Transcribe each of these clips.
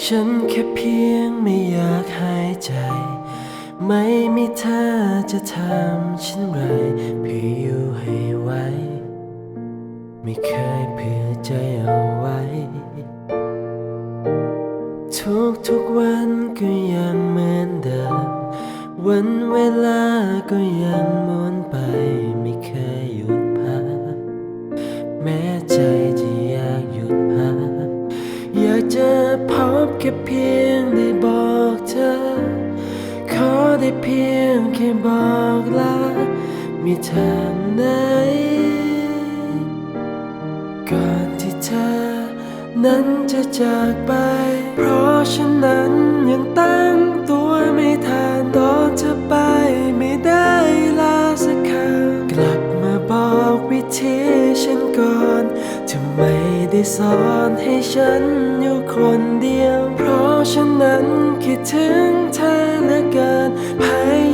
ฉันแค่เพียงไม่อยากหายใจ ไม่มีเธอจะทำฉันไรเพื่ออยู่ให้ไว้ ไม่เคยเผื่อใจเอาไว้ ทุกทุกวันก็ยังเหมือนเดิม วันเวลาก็ยังหมุนไปไม่เคยหยุด ได้เพียงแค่บอกลามีทางไหน ก่อนที่เธอ นั้นจะจากไป เพราะฉันนั้นยังตั้ง ได้สอนให้ฉันอยู่คนเดียว เพราะฉันนั้นคิดถึงเธอเหลือเกินพ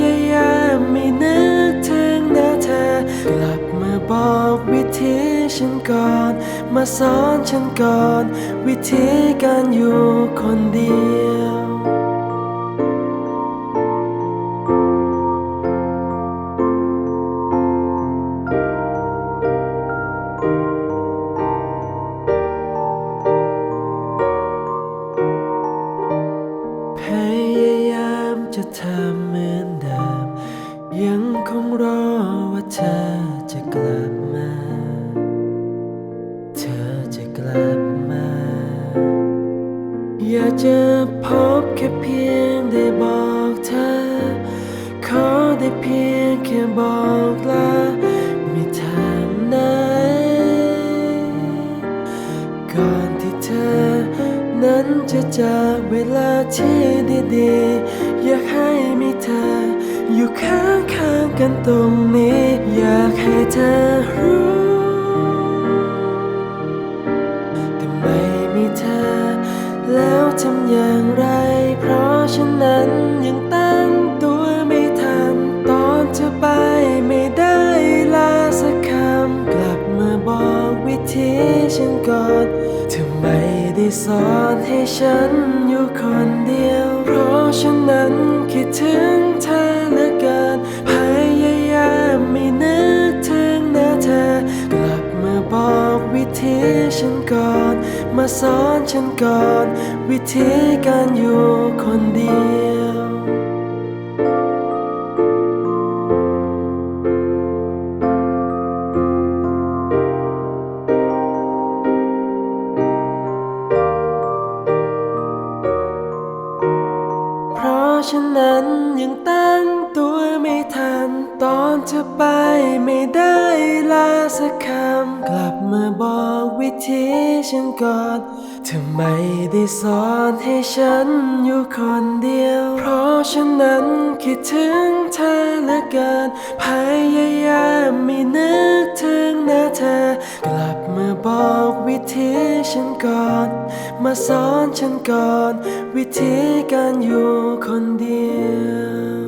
ยายามไม่นึกถึงหน้าเธอ กลับมาบอกวิธีฉันก่อน มาสอนฉันก่อน วิธีการอยู่คนเดียว รอว่าเธอจะกลับมา เธอจะกลับมา อยากจะพบแค่เพียงได้บอกเธอ ขอได้เพียงแค่บอกลามีทางไหน ก่อนที่เธอ นั้นจะจากเวลาที่ดีๆ อยากให้มีเธอ อยู่ข้างๆกันตรงนี้ อยากให้เธอรู้ แต่ไม่มีเธอ แล้วทำอย่างไร เพราะฉันนั้นยังตั้งตัวไม่ทัน ตอนเธอไปไม่ได้ลาสักคำ กลับมาบอกวิธีฉันก่อนเธอไม่ได้สอนให้ฉันอยู่คนเดียว เพราะฉันนั้นคิดถึง วิธีฉันก่อน มาสอนฉันก่อน วิธีการอยู่คนเดียว เพราะฉะนั้นยังตั้ วิธีฉันก่อนเธอไม่ได้สอนให้ฉันอยู่คนเดียว เพราะฉะนั้นคิดถึงเธอเหลือเกินพยายามไม่นึกถึงหน้าเธอกลับมาบอกวิธีฉันก่อน มาสอนฉันก่อน วิธีการอยู่คนเดียว